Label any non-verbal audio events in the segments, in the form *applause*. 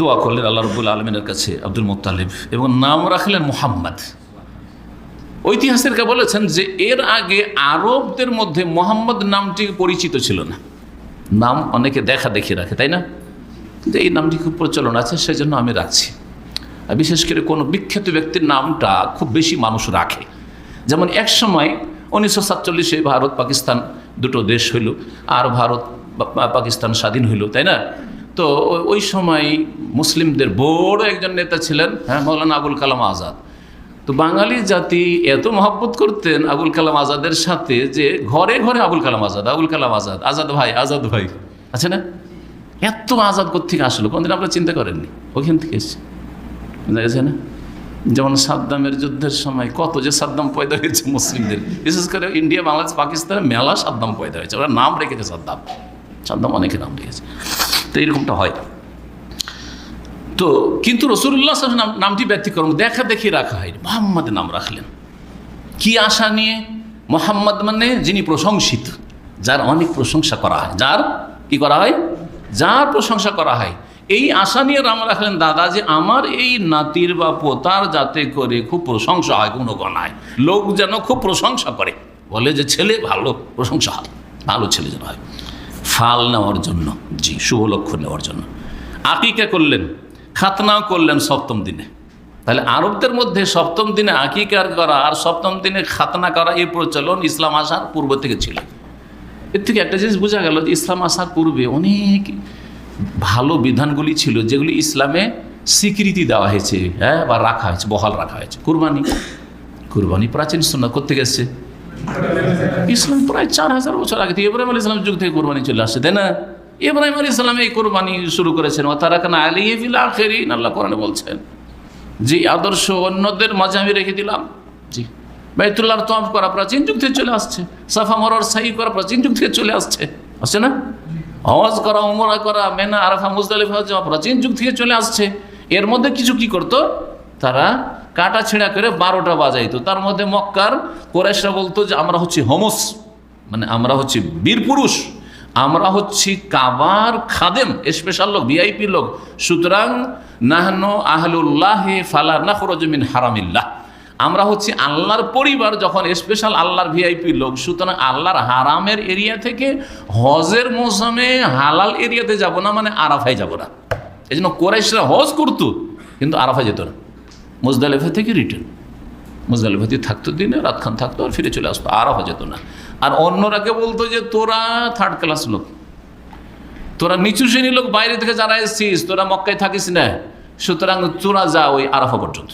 দোয়া করলেন আল্লাহ রবুল আলমিনের কাছে আব্দুল মোত্তালিব এবং নাম রাখলেন মোহাম্মদ। ঐতিহাসিকরা বলেছেন যে এর আগে আরবদের মধ্যে মোহাম্মদ নামটি পরিচিত ছিল না। নাম অনেকে দেখা দেখি রাখে, তাই না? কিন্তু এই নামটি খুব প্রচলন আছে, সেজন্য আমি রাখছি। আর বিশেষ করে কোনো বিখ্যাত ব্যক্তির নামটা খুব বেশি মানুষ রাখে। যেমন এক সময় উনিশশো সাতচল্লিশে ভারত পাকিস্তান দুটো দেশ হইল, আর ভারত পাকিস্তান স্বাধীন হইল, তাই না? তো ওই সময় মুসলিমদের বড় একজন নেতা ছিলেন হ্যাঁ মৌলানা আবুল কালাম আজাদ। তো বাঙালি জাতি এত মহব্বত করতেন আবুল কালাম আজাদের সাথে যে ঘরে ঘরে আবুল কালাম আজাদ, আবুল কালাম আজাদ আজাদ ভাই আজাদ ভাই, আছে না? এত আজাদ কোথেকে আসলো? কোনদিন আপনারা চিন্তা করেননি? ওখান থেকে এসছে। বুঝা না? যেমন সাদ্দামের যুদ্ধের সময় কত যে সাদ্দাম পয়দা হয়েছে মুসলিমদের। বিশেষ করে ইন্ডিয়া, বাংলাদেশ পাকিস্তানে মেলা সাদ্দাম পয়দা হয়েছে। ওরা নাম রেখেছে সাদ্দাম। সাদ্দাম অনেকে নাম রেখেছে। তো এরকমটা হয়। তো কিন্তু রসুল্লাহ নাম নামটি ব্যতিক্রম দেখা দেখি রাখা হয় মোহাম্মদ নাম রাখলেন। কি আশা নিয়ে? মোহাম্মদ মানে যিনি প্রশংসিত, যার অনেক প্রশংসা করা হয়। যার? কি করা হয়? যার প্রশংসা করা হয়। এই আশা নিয়ে রাম রাখলেন দাদা যে আমার এই নাতির বা পোতার যাতে করে খুব প্রশংসা হয় গুণগণ হয়। লোক যেন খুব প্রশংসা করে। বলে যে ছেলে ভালো, প্রশংসা হয়। ভালো ছেলে যেন হয়। ফাল নেওয়ার জন্য, জি, শুভ লক্ষ্য নেওয়ার জন্য। আকিকা করলেন? খাতনাও করলেন সপ্তম দিনে। তাহলে আরবদের মধ্যে সপ্তম দিনে আকিকার করা আর সপ্তম দিনে খাতনা করা এই প্রচলন ইসলাম আসার পূর্ব থেকে ছিল। এর থেকে একটা জিনিস বোঝা গেল যে ইসলাম আসার পূর্বে অনেক ভালো বিধানগুলি ছিল যেগুলি ইসলামে স্বীকৃতি দেওয়া হয়েছে হ্যাঁ বা রাখা হয়েছে, বহাল রাখা হয়েছে। কুরবানি কুরবানি প্রাচীন সন্না করতে গেছে ইসলাম প্রায় চার হাজার বছর আগে থেকে ইব্রাহিম আলী ইসলাম যুগ থেকে কোরবানি চলে আসছে, তাই না? ইব্রাহিম আলী ইসলাম এই কোরবানি শুরু করেছেন। ও তারা কেন আলী আল্লাহ কোরআনে বলছেন। যে আদর্শ অন্যদের মাঝে আমি রেখে দিলাম। জি বাইতুল্লাহর তফ করা প্রাচীন যুগ থেকে চলে আসছে। সাফা মরার সাই করা প্রাচীন যুগ থেকে চলে আসছে। আসছে না? হজ করা, উমরা করা, মেনা, আরাফা, মুজদালিফা যাওয়া প্রাচীন যুগ থেকে চলে আসছে। এর মধ্যে কিছু কি করতো? তারা কাটা ছেঁড়া করে বারোটা বাজাইতো। তার মধ্যে মক্কার কোরেশরা বলতো যে, আমরা হচ্ছি হোমস। মানে আমরা হচ্ছি বীর পুরুষ। আমরা হচ্ছি কাবার খাদেম, স্পেশাল লোক, ভিআইপি লোক। সুতরাং নাহনো আহলুল্লাহ ফালা নাখরজমিন হারামিল্লাহ। আমরা হচ্ছি আল্লাহর পরিবার যখন স্পেশাল আল্লাহর ভিআইপি লোক, সুতরাং আল্লাহর হারামের এরিয়া থেকে হজের মৌসুমে হালাল এরিয়াতে যাব না মানে আরাফায় যাব না। এই জন্য কোরাইশরা হজ করতো, কিন্তু আরাফায় যেত না। মুজদালেফা থেকে রিটার্ন মুজদালেফাতে থাকতো দিনে, রাতখান থাকতো আর ফিরে চলে আসতো, আরাফা যেত না। আর অন্যরাকে বলতো যে, তোরা থার্ড ক্লাস লোক। তোরা নিচু শ্রেণির লোক, বাইরে থেকে যারা এসছিস, তোরা মক্কায় থাকিস না। সুতরাং তোরা যা ওই আরাফা পর্যন্ত।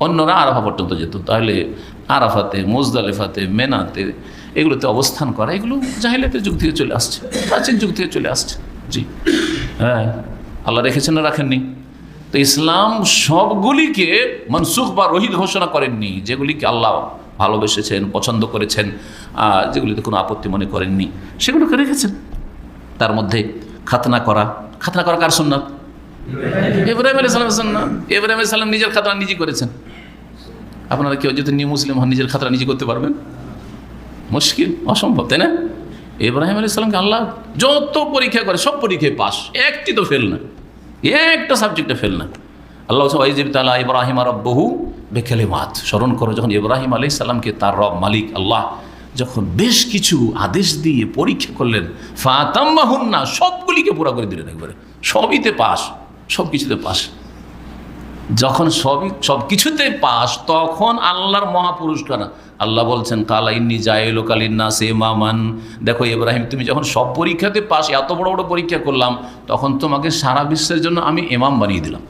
অন্যরা আরাফা পর্যন্ত যেত। তাহলে আরাফাতে, মোজদালেফাতে, মেনাতে এগুলোতে অবস্থান করা, এগুলো জাহিলাতের যুগ থেকে চলে আসছে। প্রাচীন যুগ থেকে চলে আসছে। জি। হ্যাঁ। আল্লাহ রেখেছেন না রাখেননি? তো ইসলাম সবগুলিকে মনসুখ বা রহিত ঘোষণা করেননি, যেগুলিকে আল্লাহ ভালোবেসেছেন, পছন্দ করেছেন যেগুলিতে কোনো আপত্তি মনে করেননি। সেগুলোকে রেখেছেন। তার মধ্যে খাতনা করা। খাতনা করা কার সুন্নাত? ইব্রাহিম আলী সালাম সুন্নাত। ইব্রাহিম আলী সালাম নিজের খাতনা নিজে করেছেন। আপনারা কেউ যদি নিউ মুসলিম হন, নিজের খাতনা নিজে করতে পারবেন। মুশকিল, অসম্ভব, তাই না? ইব্রাহিম আলী সালামকে আল্লাহ যত পরীক্ষা করে, সব পরীক্ষায় পাস একটি তো ফেল না। একটা সাবজেক্টে ফেল না। আল্লাহ ওয়াইজিব তালা ইব্রাহিম বহু বেখেলে মাত স্মরণ করো, যখন ইব্রাহিম আলি সাল্লামকে তার রব, মালিক, আল্লাহ যখন বেশ কিছু আদেশ দিয়ে পরীক্ষা করলেন, ফাতাম্মাহুন্না, সবগুলিকে পুরা করে দিলেন একবারে। সবইতে পাস সব কিছুতে পাস। যখন সবই সব কিছুতে পাস, তখন আল্লাহর মহাপুরস্কার আল্লাহ বলছেন, কালা ইন্নি জায়েল কালিন্না সে মামান। দেখো ইব্রাহিম, তুমি যখন সব পরীক্ষাতে পাস, এত বড় বড় পরীক্ষা করলাম, তখন তোমাকে সারা বিশ্বের জন্য আমি এমাম বানিয়ে দিলাম।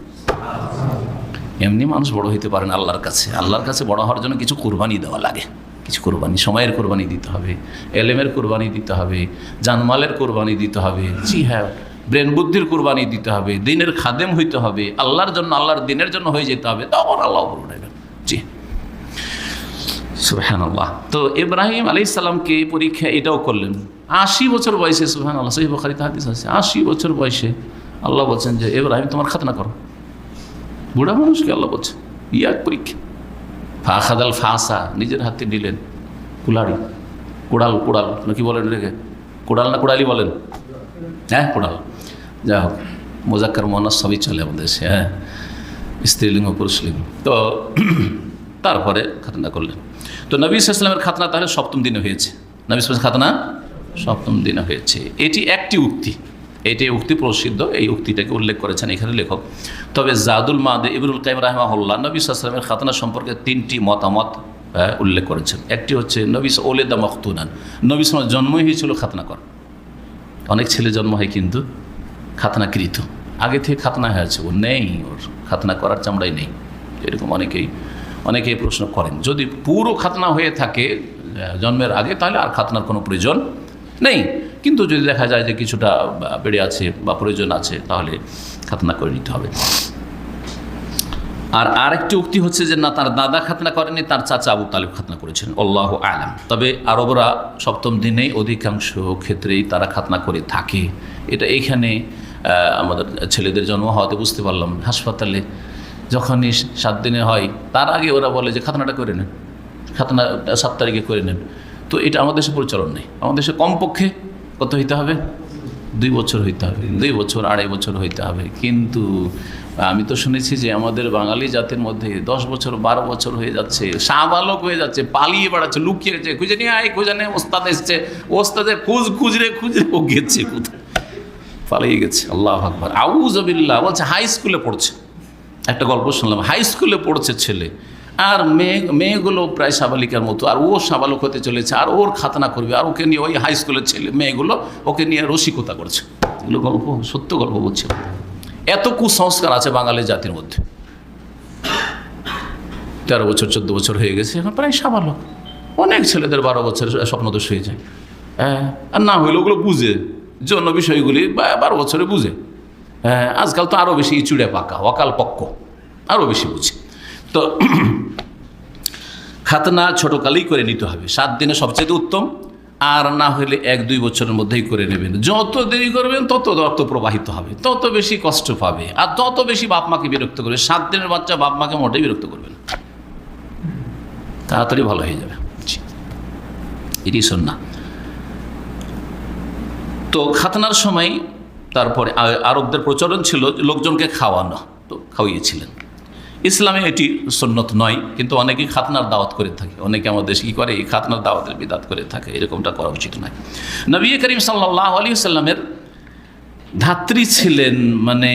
এমনি মানুষ বড় হইতে পারেন আল্লাহর কাছে। আল্লাহর কাছে বড় হওয়ার জন্য কিছু কোরবানি দেওয়া লাগে। কিছু কোরবানি, সময়ের কোরবানি দিতে হবে, এলেমের কোরবানি দিতে হবে, জানমালের কোরবানি দিতে হবে। জি হ্যাঁ ব্রেন বুদ্ধির কোরবানি দিতে হবে, দিনের খাদেম হইতে হবে, আল্লাহর জন্য, আল্লাহর দিনের জন্য হয়ে যেতে হবে, তখন আল্লাহ বলুন জি। সুহান আল্লাহ তো ইব্রাহিম আলি সাল্লামকে পরীক্ষা এটাও করলেন। আশি বছর বয়সে সুহান আল্লাহ সহি বখারিতে হাদিস আছে, আশি বছর বয়সে আল্লাহ বলছেন যে, ইব্রাহিম, তোমার খাতনা করো। বুড়া মানুষকে আল্লাহ বলছে, ইয়াক পরীক্ষা। ফাখাদাল ফাঁসা, নিজের হাতে নিলেন কুলাড়ি, কোড়াল কোড়াল নাকি বলেন রেখে কোড়াল না কোড়ালি বলেন? হ্যাঁ কোড়াল। যা হোক মোজাক্কার মোহান্নাস সবই চলে আমাদের দেশে হ্যাঁ? স্ত্রীলিঙ্গ পুরুষলিঙ্গ। তো *clears throat* তারপরে খাতনা করলেন। তো নবী ইসলামের খাতনা তাহলে সপ্তম দিনে হয়েছে। নবী ইসলামের খাতনা সপ্তম দিনে হয়েছে। এটি একটি উক্তি। এটি উক্তি প্রসিদ্ধ। এই উক্তিটাকে উল্লেখ করেছেন এখানে লেখক। তবে জাদুল মাদে ইবরুল কাইম রাহমাহুল্লাহ নবী ইসলামের খাতনা সম্পর্কে তিনটি মতামত আহ, উল্লেখ করেছেন। একটি হচ্ছে নবিস ওলেদা মখতুনান। নবী ইসলামের জন্মই হয়েছিল খাতনা কর। অনেক ছেলে জন্ম হয় কিন্তু খাতনাকৃত আগে থেকে খাতনা হয়েছে ও নেই, ওর খাতনা করার চামড়াই নেই। এরকম অনেকেই অনেকেই প্রশ্ন করেন। যদি পুরো খাতনা হয়ে থাকে জন্মের আগে, তাহলে আর খাতনার কোনো প্রয়োজন নেই। কিন্তু যদি দেখা যায় যে কিছুটা বেড়ে আছে বা প্রয়োজন আছে, তাহলে খাতনা করে নিতে হবে। আর আরেকটি উক্তি হচ্ছে যে না তার দাদা খাতনা করেনি তার চাচা আবু তালিব খাতনা করেছেন। আল্লাহ আলাম। তবে আরবরা সপ্তম দিনেই অধিকাংশ ক্ষেত্রেই তারা খাতনা করে থাকে। এটা এইখানে আহ, আমাদের ছেলেদের জন্ম হওয়াতে বুঝতে পারলাম। হাসপাতালে যখনই সাত দিনে হয় তার আগে ওরা বলে যে খাতনাটা করে নেন। খাতনা সাত তারিখে করে নেন। তো এটা আমাদের দেশে পরিচালন নেই। আমাদের দেশে কমপক্ষে কত হইতে হবে? দুই বছর হইতে হবে, দুই বছর, আড়াই বছর হইতে হবে। কিন্তু আমি তো শুনেছি যে আমাদের বাঙালি জাতির মধ্যে দশ বছর, বারো বছর হয়ে যাচ্ছে সাবালক হয়ে যাচ্ছে, পালিয়ে বেড়াচ্ছে, লুকিয়ে গেছে খুঁজে নিয়ে আয়, খুঁজে নিয়ে ওস্তাদ এসছে। ওস্তাদে খুঁজ, খুঁজরে খুঁজরে ও গেছে কোথায়? পালিয়ে গেছে, আল্লাহ আকবর। আউজবিল্লাহ বলছে, হাই স্কুলে পড়ছে। একটা গল্প শুনলাম, হাই স্কুলে পড়ছে ছেলে। আর মেয়ে, মেয়েগুলো প্রায় সাবালিকার মতো। আর ও সাবালক হতে চলেছে, আর ওর খাতনা করবে। আর ওকে নিয়ে ওই হাই স্কুলের ছেলে, মেয়েগুলো ওকে নিয়ে রসিকতা করছে। এগুলো গল্প, সত্য গল্প বলছে। এত কুসংস্কার আছে বাঙালি জাতির মধ্যে। তেরো বছর, চোদ্দ বছর হয়ে গেছে, এখন প্রায় সাবালক। অনেক ছেলেদের বারো বছর স্বপ্নদোষ হয়ে যায়। হ্যাঁ আর না হইলে ওগুলো বুঝে। জন্য বিষয়গুলি বারো বছরে বুঝে। হ্যাঁ আজকাল তো আরও বেশি চুড়ে পাকা অকাল পক্ক আরও বেশি বুঝে। তো *clears throat* খাতনা ছোটোকালেই করে নিতে হবে। সাত দিনে সবচেয়ে উত্তম, আর না হলে এক, দুই বছরের মধ্যেই করে নেবেন। যত দেরি করবেন, তত রক্ত প্রবাহিত হবে, তত বেশি কষ্ট পাবে, আর তত বেশি বাপ মাকে বিরক্ত করবে। সাত দিনের বাচ্চা বাপ মাকে মোটেই বিরক্ত করবে না। তাড়াতাড়ি ভালো হয়ে যাবে। এটি শোন না তো খাতনার সময় তারপরে আরবদের প্রচলন ছিল লোকজনকে খাওয়ানো, তো খাওয়িয়েছিলেন। ইসলামে এটি সন্ন্যত নয়, কিন্তু অনেকেই খাতনার দাওয়াত করে থাকে। অনেকে আমাদের দেশে কী করে? এই খাতনার দাওয়াতের বিদাত করে থাকে। এরকমটা করা উচিত নয়। নবী করিম সাল্লাহ আলী সাল্লামের ধাত্রী ছিলেন মানে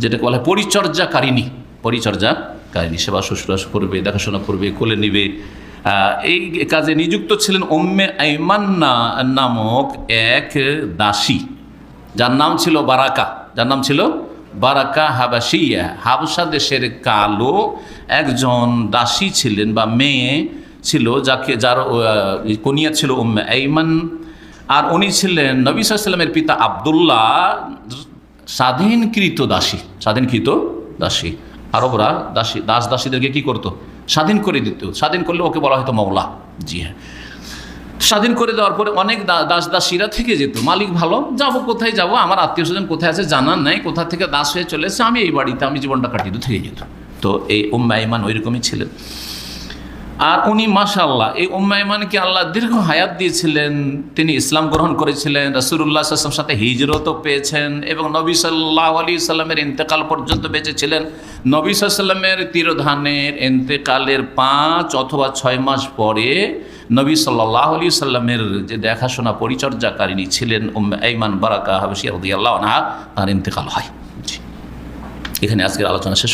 যেটাকে বলা হয় পরিচর্যাকারিণী। পরিচর্যাকারিণী। সেবা শুশ্রূষা করবে, দেখাশোনা করবে, কোলে নিবে। এই কাজে নিযুক্ত ছিলেন ওম্মে আইমান্না নামক এক দাসী। যার নাম ছিল বারাকা। যার নাম ছিল বারাকা হাবাসিয়া হাবসা দেশের কালো একজন দাসী ছিলেন বা মেয়ে ছিল যাকে, যার কনিয়া ছিল উম্মে আর উনি ছিলেন নবী সাল্লামের পিতা আবদুল্লাহ, স্বাধীনকৃত দাসী স্বাধীনকৃত দাসী। আরবরা দাসী, দাস দাসীদেরকে কি করতো? স্বাধীন করে দিত। স্বাধীন করলে ওকে বলা হয়তো মৌলা জি হ্যাঁ। স্বাধীন করে দেওয়ার পরে অনেক দাস দাসীরা থেকে যেত। মালিক ভালো, যাব কোথায় যাব? আমার আত্মীয় স্বজন কোথায় আছে জানার নাই, কোথা থেকে দাস হয়ে চলে এসেছে, আমি এই বাড়িতে, আমি জীবনটা কাটিয়ে থেকে যেত। তো এই উম্মাইমান ওই রকমই ছিলেন আর উনি মাশাল্লাহ এই উম্মাইমানকে আল্লাহ দীর্ঘ হায়াত দিয়েছিলেন, তিনি ইসলাম গ্রহণ করেছিলেন রসুল্লাহ আসলাম সাথে হিজরতও পেয়েছেন এবং নবী সাল্লাহ আলী সাল্লামের ইন্তেকাল পর্যন্ত বেঁচেছিলেন নবী সাল্লামের তিরোধানের ইন্তেকালের পাঁচ অথবা ছয় মাস পরে নবী সাল্লাহ আলী সাল্লামের যে দেখাশোনা পরিচর্যাকারিণী ছিলেন উম্মে আইমান বারাকা হাবসিয়া আনহা, তার ইন্তেকাল হয়। এখানে আজকের আলোচনা শেষ